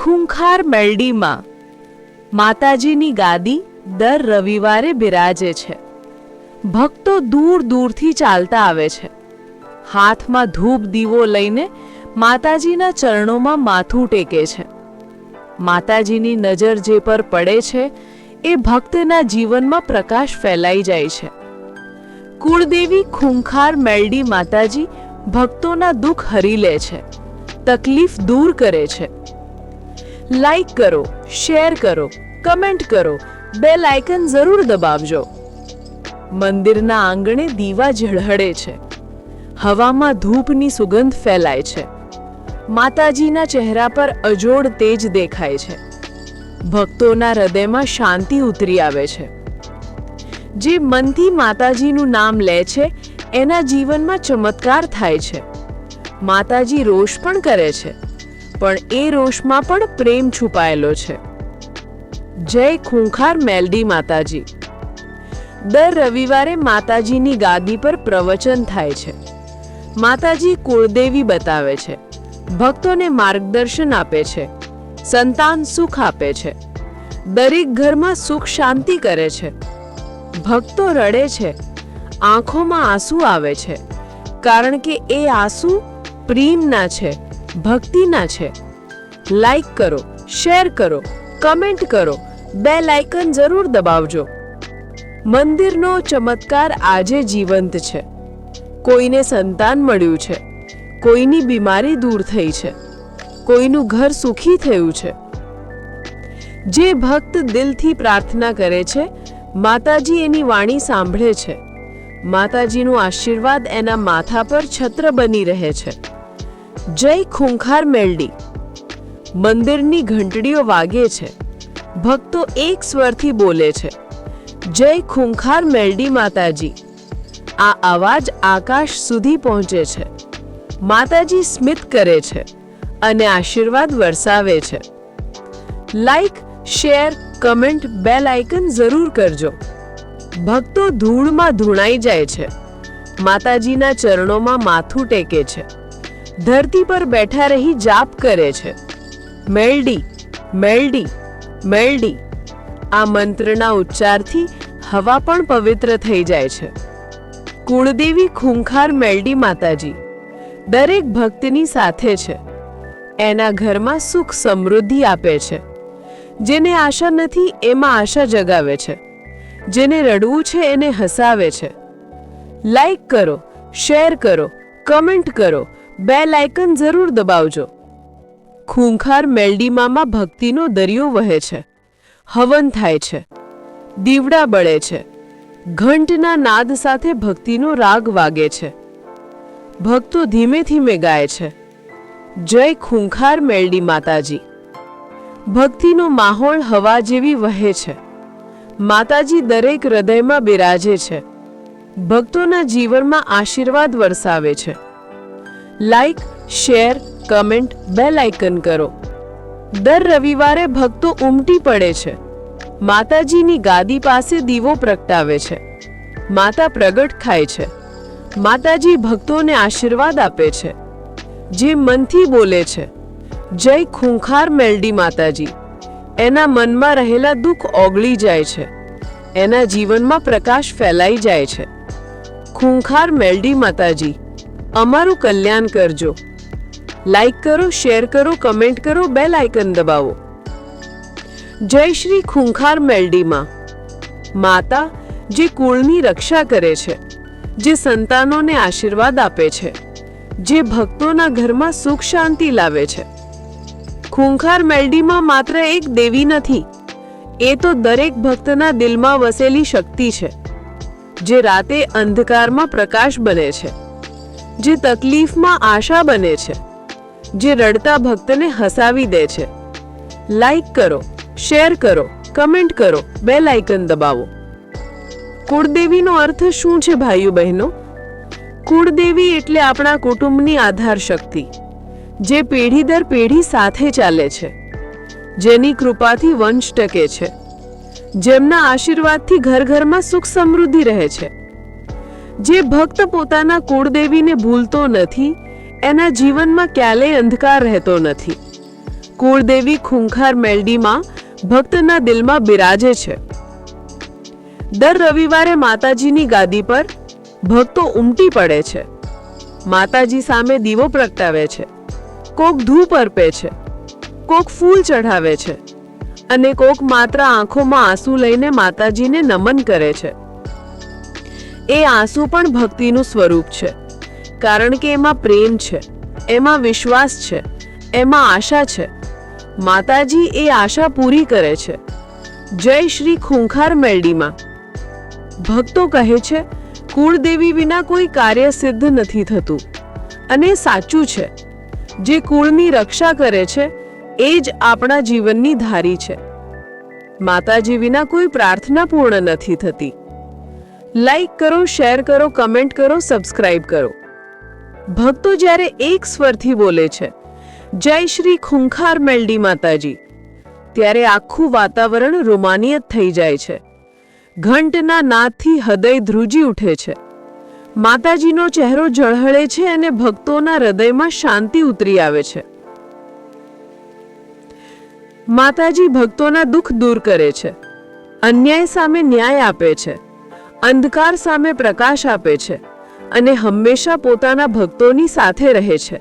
ખૂંખાર મેલડીમાં માતાજીની ગાદી દર રવિવારે બિરાજે છે. ભક્તો દૂર દૂરથી ચાલતા આવે છે. હાથમાં ધૂપ દીવો લઈને માતાજીના ચરણોમાં માથું ટેકે છે. માતાજીની નજર જે પર પડે છે, એ ભક્તના જીવનમાં પ્રકાશ ફેલાઈ જાય છે. કુળદેવી ખૂંખાર મેલડી માતાજી ભક્તોના દુઃખ હરી લે છે. તકલીફ દૂર કરે છે. લાઈક કરો, શેર કરો, કમેન્ટ કરો, બેલ આઇકન જરૂર દબાવજો. મંદિરના આંગણે દીવા ઝળહળે છે. હવામાં ધૂપની સુગંધ ફેલાય છે. માતાજીના ચહેરા પર અજોડ તેજ દેખાય છે. ભક્તોના હૃદયમાં શાંતિ ઉતરી આવે છે. જે મનથી માતાજીનું નામ લે છે, એના જીવનમાં ચમત્કાર થાય છે. માતાજી રોષ પણ કરે છે. પણ એ રોષમાં પણ પ્રેમ છુપાયેલો છે. જય ખૂંખાર મેલડી માતાજી. દર રવિવારે માતાજીની ગાદી પર પ્રવચન થાય છે. માતાજી કુળદેવી બતાવે છે. ભક્તોને માર્ગદર્શન આપે છે. સંતાન સુખ આપે છે. દરેક ઘરમાં સુખ શાંતિ કરે છે. ભક્તો રડે છે. આંખોમાં આંસુ આવે છે. કારણ કે એ આંસુ પ્રેમના છે. ભક્તિના છે. લાઈક કરો શેર કરો કમેન્ટ કરો બે લાઇકન જરૂર દબાવજો. મંદિરનો ચમત્કાર આજે જીવંત છે. કોઈને સંતાન મળ્યું છે. કોઈની બીમારી દૂર થઈ છે. કોઈનું ઘર સુખી થયું છે. જે ભક્ત દિલથી પ્રાર્થના કરે છે, માતાજી એની વાણી સાંભળે છે. માતાજીનું આશીર્વાદ એના માથા પર છત્ર બની રહે છે. જય ખૂંખાર મેલડી. મંદિરની ઘંટડીઓ વાગે છે. ભક્તો એક સ્વરથી બોલે છે, જય ખૂંખાર મેલડી માતાજી. આ અવાજ આકાશ સુધી પહોંચે છે. માતાજી સ્મિત કરે છે અને આશીર્વાદ વરસાવે છે. Like share comment bell icon જરૂર કરજો. ભક્તો ધૂળમાં ધૂણાઈ જાય છે. માતાજીના ચરણોમાં માથું ટેકે છે. ધરતી પર બેઠા રહી જાપ કરે છે. મેલડી મેલડી મેલડી. આ મંત્રના ઉચ્ચારથી હવા પણ પવિત્ર થઈ જાય છે. કુળદેવી ખૂંખાર મેલડી માતાજી, દરેક ભક્તની સાથે છે. એના ઘરમાં સુખ સમૃદ્ધિ આપે છે. જેને આશા નથી, એમાં આશા જગાવે છે. જેને રડવું છે, એને હસાવે છે. લાઈક કરો, શેર કરો, કમેન્ટ કરો બેલ આઇકન જરૂર દબાવજો. ખૂંખાર મેલડીમામાં ભક્તિનો દરિયો વહે છે. હવન થાય છે. દીવડા બળે છે. ઘંટના નાદ સાથે ભક્તિનો રાગ વાગે છે. ભક્તો ધીમે ધીમે ગાય છે. જય ખૂંખાર મેલડી માતાજી. ભક્તિનો માહોલ હવા જેવી વહે છે. માતાજી દરેક હૃદયમાં બિરાજે છે. ભક્તોના જીવનમાં આશીર્વાદ વરસાવે છે. Like, share, comment, bell icon કરો. દર રવિવારે ભક્તો ઉમટી પડે છે. માતાજીની ગાદી પાસે દીવો પ્રગટાવે છે. માતા પ્રગટ ખાય છે. માતાજી ભક્તોને આશીર્વાદ આપે છે. જે મનથી બોલે છે. જય ખૂંખાર મેલડી માતાજી. એના મનમાં રહેલા દુઃખ ઓગળી જાય છે. એના જીવનમાં પ્રકાશ ફેલાઈ જાય છે. ખૂંખાર મેલડી માતાજી. અમારું કલ્યાણ કરજો. લાઈક કરો શેર કરો કમેન્ટ કરો બેલ આઇકન દબાવો. જય શ્રી ખૂંખાર મેલડીમાં. માતા, જે કુળની રક્ષા કરે છે, જે સંતાનોને આશીર્વાદ આપે છે, જે ભક્તોના ઘરમાં સુખ શાંતિ લાવે છે. ખૂંખાર મેલડીમાં માત્ર એક દેવી નથી, એ તો દરેક ભક્તના દિલમાં વસેલી શક્તિ છે, જે રાતે અંધકારમાં પ્રકાશ બને છે. જે તકલીફમાં આશા બને છે, જે રડતા ભક્તને હસાવી દે છે. લાઈક કરો શેર કરો કમેન્ટ કરો બેલ આઇકન દબાવો. કુળદેવીનો અર્થ શું છે, ભાઈઓ બહેનો? કુળદેવી એટલે આપણા કુટુંબની આધાર શક્તિ, જે પેઢી દર પેઢી સાથે ચાલે છે, જેની કૃપાથી વંશ ટકે છે, જેમના આશીર્વાદથી ઘર ઘરમાં સુખ સમૃદ્ધિ રહે છે. જે ભક્ત પોતાના કુળદેવીને ભૂલતો નથી, એના જીવનમાં ક્યારેય અંધકાર રહેતો નથી. કુળદેવી ખૂંખાર મેલડીમાં ભક્તના દિલમાં બિરાજે છે. દર રવિવારે માતાજીની ગાદી પર ભક્તો ઉમટી પડે છે. માતાજી સામે દીવો પ્રગટાવે છે. કોક ધૂપ અર્પે છે. કોક ફૂલ ચઢાવે છે. અને કોક માત્ર આંખોમાં આંસુ લઈને માતાજીને નમન કરે છે. એ આંસુ પણ ભક્તિનું સ્વરૂપ છે. કારણ કે એમાં પ્રેમ છે, એમાં વિશ્વાસ છે, એમાં આશા છે. માતાજી એ આશા પૂરી કરે છે. જય શ્રી ખૂંખાર મેલડીમાં. ભક્તો કહે છે, કુળદેવી વિના કોઈ કાર્ય સિદ્ધ નથી થતું. અને સાચું છે, જે કુળની રક્ષા કરે છે, એ જ આપણા જીવનની ધારી છે. માતાજી વિના કોઈ પ્રાર્થના પૂર્ણ નથી થતી. લાઈક કરો, શેર કરો, કમેન્ટ કરો, સબસ્ક્રાઇબ કરો. ભક્તો જ્યારે એક સ્વરથી બોલે છે, જય શ્રી ખૂંખાર મેલડી માતાજી ત્યારે આખું વાતાવરણ રોમાનિયત થઈ જાય છે. ઘંટના નાદથી હૃદય ધ્રુજી ઉઠે છે. માતાજીનો ચહેરો ઝળહળે છે અને ભક્તોના હૃદયમાં શાંતિ ઉતરી આવે છે. માતાજી ભક્તોના દુઃખ દૂર કરે છે. અન્યાય સામે ન્યાય આપે છે. અંધકાર સામે પ્રકાશ આપે છે અને હંમેશા પોતાના ભક્તોની સાથે રહે છે.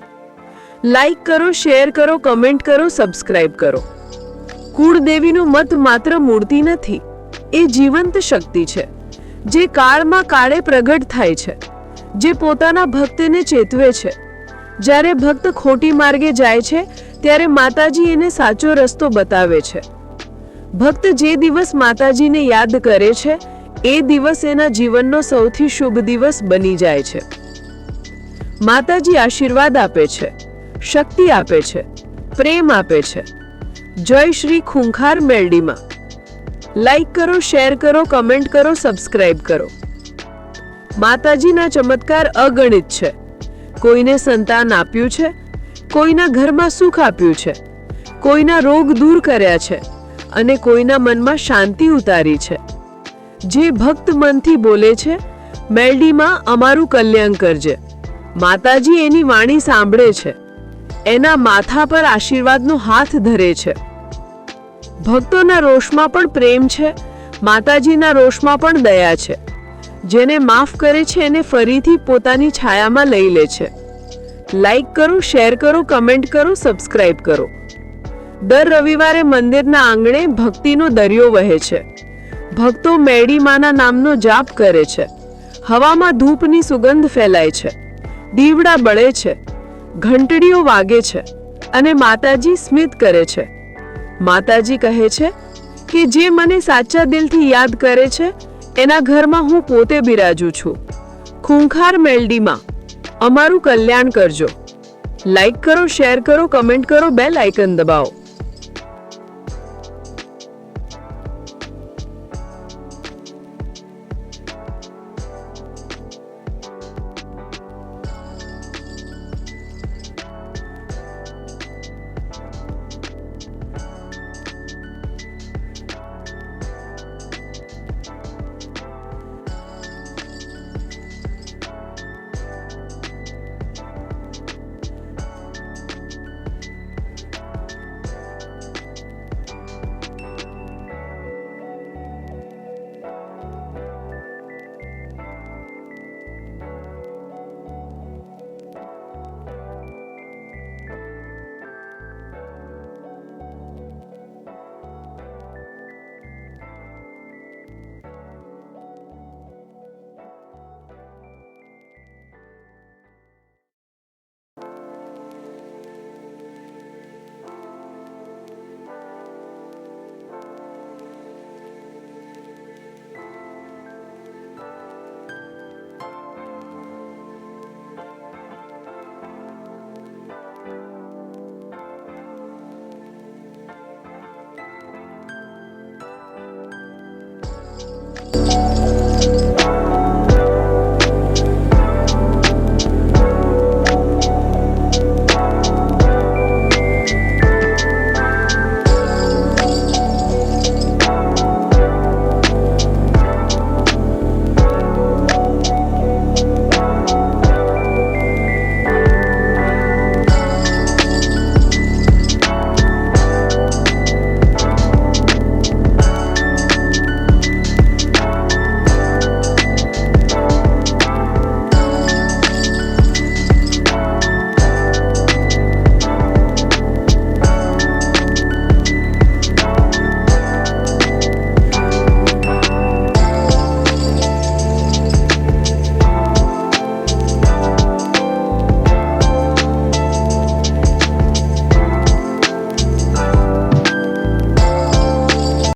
લાઈક કરો શેર કરો કમેન્ટ કરો સબસ્ક્રાઇબ કરો. કુળદેવીનું મત માત્ર મૂર્તિ નથી, એ જીવંત શક્તિ છે, જે કાળમાં કાળે પ્રગટ થાય છે, જે પોતાના ભક્તને ચેતવે છે. જ્યારે ભક્ત ખોટી માર્ગે જાય છે, ત્યારે માતાજી એને સાચો રસ્તો બતાવે છે. ભક્ત જે દિવસ માતાજીને યાદ કરે છે એ દિવસ એના જીવનનો સૌથી શુભ દિવસ બની જાય છે. માતાજી આશીર્વાદ આપે છે, શક્તિ આપે છે, પ્રેમ આપે છે. જય શ્રી ખૂંખાર મેલડીમાં. લાઈક કરો શેર કરો કમેન્ટ કરો સબસ્ક્રાઇબ કરો. માતાજીના ચમત્કાર અગણિત છે. કોઈને સંતાન આપ્યું છે, કોઈના ઘરમાં સુખ આપ્યું છે, કોઈના રોગ દૂર કર્યા છે, અને કોઈના મનમાં શાંતિ ઉતારી છે. જે ભક્ત મનથી બોલે છે, મેલડીમાં અમારું કલ્યાણ કરજે. માતાજી એની વાણી સાંભળે છે. એના માથા પર આશીર્વાદનો હાથ ધરે છે. ભક્તોના રોષમાં પણ પ્રેમ છે, માતાજીના રોષમાં પણ દયા છે. જેને માફ કરે છે, એને ફરીથી પોતાની છાયામાં લઈ લે છે. લાઈક કરો, શેર કરો, કમેન્ટ કરો, સબસ્ક્રાઇબ કરો. દર રવિવારે મંદિરના આંગણે ભક્તિનો દરિયો વહે છે. ભક્તો મેડી માના નામનો જાપ કરે છે. હવામાં ધૂપની સુગંધ ફેલાય છે. દીવડા બળે છે. ઘંટડીઓ વાગે છે અને માતાજી સ્મિત કરે છે. માતાજી કહે છે કે જે મને સાચા દિલથી યાદ કરે છે, એના ઘરમાં હું પોતે બિરાજું છું. ખૂંખાર મેલડીમાં અમારું કલ્યાણ કરજો. લાઈક કરો, શેર કરો, કમેન્ટ કરો, બેલ આઇકન દબાવો. you